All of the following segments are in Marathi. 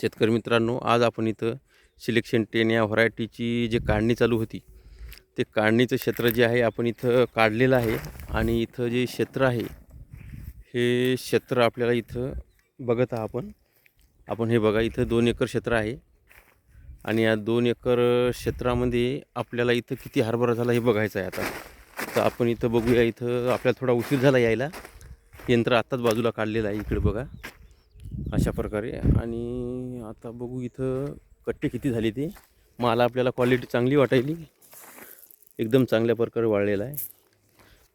शेतकरी मित्रांनो आज आपण इथं सिलेक्शन टेन या व्हरायटीची जी काढणी चालू होती ते काढणीचं क्षेत्र जे आहे आपण इथं काढलेलं आहे. आणि इथं जे क्षेत्र आहे हे क्षेत्र आपल्याला इथं बघत आहात आपण. आपण हे बघा इथं दोन एकर क्षेत्र आहे. आणि या दोन एकर क्षेत्रामध्ये आपल्याला इथं किती हरभरा झाला हे बघायचं आहे आता. तर आपण इथं बघूया इथं आपल्याला थोडा उशीर झाला यायला. यंत्र आत्ताच बाजूला काढलेलं आहे इकडे बघा. अशा प्रकारे. आणि आता बघू इथं कट्टे किती झाले ते. माल आपल्याला क्वालिटी चांगली वाटायली. एकदम चांगल्या प्रकारे वाळलेला आहे.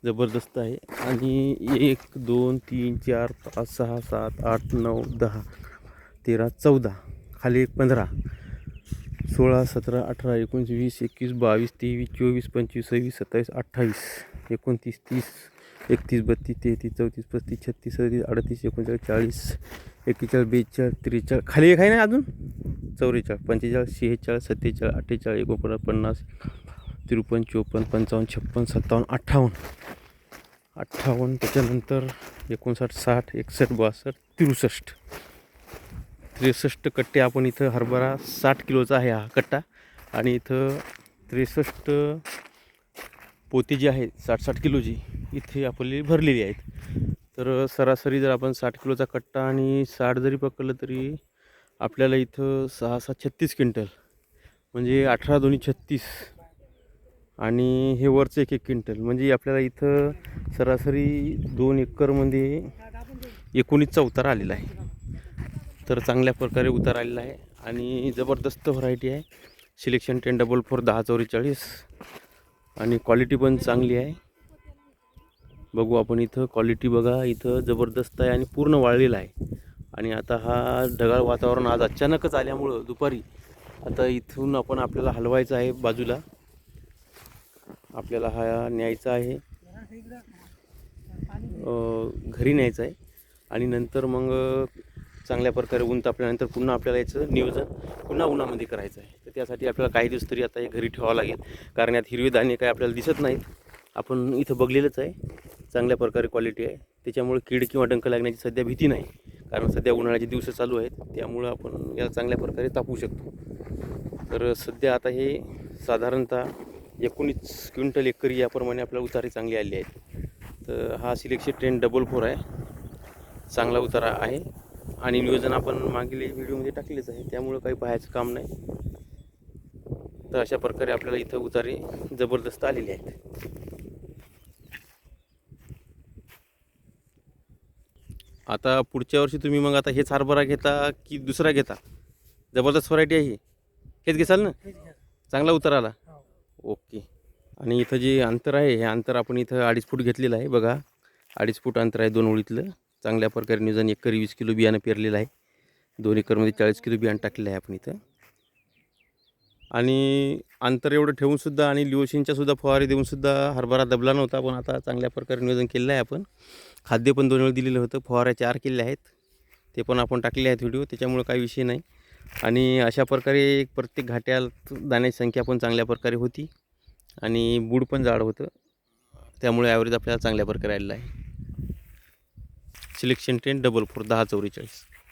जबरदस्त आहे. आणि एक दोन तीन चार पाच सहा सात आठ नऊ दहा तेरा चौदा खाली एक पंधरा सोळा सतरा अठरा एकोणीस वीस एकवीस बावीस तेवीस चोवीस पंचवीस सव्वीस सत्तावीस अठ्ठावीस एकोणतीस तीस एकतीस बत्तीस तेहतीस चौतीस पस्तीस छत्तीस सदतीस अडतीस एकोणचाळीस चाळीस एकेचाळीस बेचाळीस त्रेचाळीस खाली एक आहे ना अजून? चौवेचाळीस पंचेचाळीस शेहेचाळीस सत्तेचाळीस अठ्ठेचाळीस एकोणपन्नास पन्नास त्रेपन्न चोपन्न पंचावन्न छप्पन्न सत्तावन्न अठ्ठावन्न. अठ्ठावन्न त्याच्यानंतर एकोणसाठ साठ एकसष्ट बासष्ट त्रेसष्ट. त्रेसष्ट कट्टे आपण इथं हरभरा साठ किलोचा आहे हा कट्टा. आणि इथं त्रेसष्ट पोती जी आहेत साठ साठ किलोची इथे आपली भरलेली आहेत. तर सरासरी जर आपण साठ किलोचा कट्टा आणि साठ जरी पकडलं तरी आपल्याला इथं सहा सात छत्तीस क्विंटल. म्हणजे अठरा दोन्ही छत्तीस. आणि हे वरचं एक एक क्विंटल. म्हणजे आपल्याला इथं सरासरी दोन एकरमध्ये एकोणीसचा उतार आलेला आहे. तर चांगल्या प्रकारे उतार आलेला आहे. आणि जबरदस्त व्हरायटी आहे. सिलेक्शन टेन डबल फोर दहा चौवेचाळीस. आणि क्वालिटी पण चांगली आहे. बघू आपण इथं क्वालिटी बघा इथं जबरदस्त आहे आणि पूर्ण वाळलेला आहे. आणि आता हा ढगाळ वातावरण आज अचानकच आल्यामुळं दुपारी आता इथून आपण आपल्याला हलवायचं आहे बाजूला. आपल्याला हा न्यायचा आहे. घरी न्यायचं आहे. आणि नंतर मग चांगल्या प्रकारे ऊन तापल्यानंतर पुन्हा आपल्याला याचं नियोजन पुन्हा उन्हामध्ये करायचं आहे. तर त्यासाठी आपल्याला काही दिवस तरी आता हे घरी ठेवावं लागेल. कारण यात हिरवे दाणे काही आपल्याला दिसत नाहीत. आपण इथं बघलेलंच आहे. चांगल्या प्रकारे क्वालिटी आहे. त्याच्यामुळे कीड किंवा डंक लागण्याची सध्या भीती नाही. कारण सध्या उन्हाळ्याचे दिवस चालू आहेत. त्यामुळं आपण याला चांगल्या प्रकारे तापवू शकतो. तर सध्या आता हे साधारणतः एकोणीस क्विंटल एकरी याप्रमाणे आपल्याला उतारे चांगले आले आहेत. तर हा सिलेक्शन ट्रेन डबल फोर आहे. चांगला उतारा आहे. आणि नियोजन आपण मागील व्हिडिओमध्ये टाकलेच आहे. त्यामुळं काही पाहायचं काम नाही. तर अशा प्रकारे आपल्याला इथं उतारे जबरदस्त आलेले आहेत. आता पुढच्या वर्षी तुम्ही मग आता हेच हरभरा घेता की दुसरा घेता? जबरदस्त व्हरायटी आहे ही. हेच घेसाल ना? चांगला उतार आला. ओके. आणि इथं जे अंतर आहे हे अंतर आपण इथं अडीच फूट घेतलेलं आहे. बघा अडीच फूट अंतर आहे दोन ओळीतलं चांगल्या प्रकारे नियोजन एकरी वीस किलो बियाणं पेरलेलं आहे. दोन एकरमध्ये चाळीस किलो बियाणं टाकलेलं आहे आपण इथं. आणि अंतर एवढं ठेवूनसुद्धा आणि लिओशिनच्या सुद्धा फवारे देऊनसुद्धा हरभरा दबला नव्हता पण आता चांगल्या प्रकारे नियोजन केलेलं आहे आपण. खाद्य पण दोन वेळ दिलेलं होतं फवाऱ्या चार केले आहेत. ते पण आपण टाकले आहेत व्हिडिओ त्याच्यामुळं काही विषय नाही. आणि अशा प्रकारे प्रत्येक घाट्यात दाण्याची संख्या पण चांगल्या प्रकारे होती. आणि बूड पण जाड होतं. त्यामुळे ॲव्हरेज आपल्याला चांगल्या प्रकारे आलेलं आहे. सिलेक्शन टेन डबल फोर दहा चौवेचाळीस.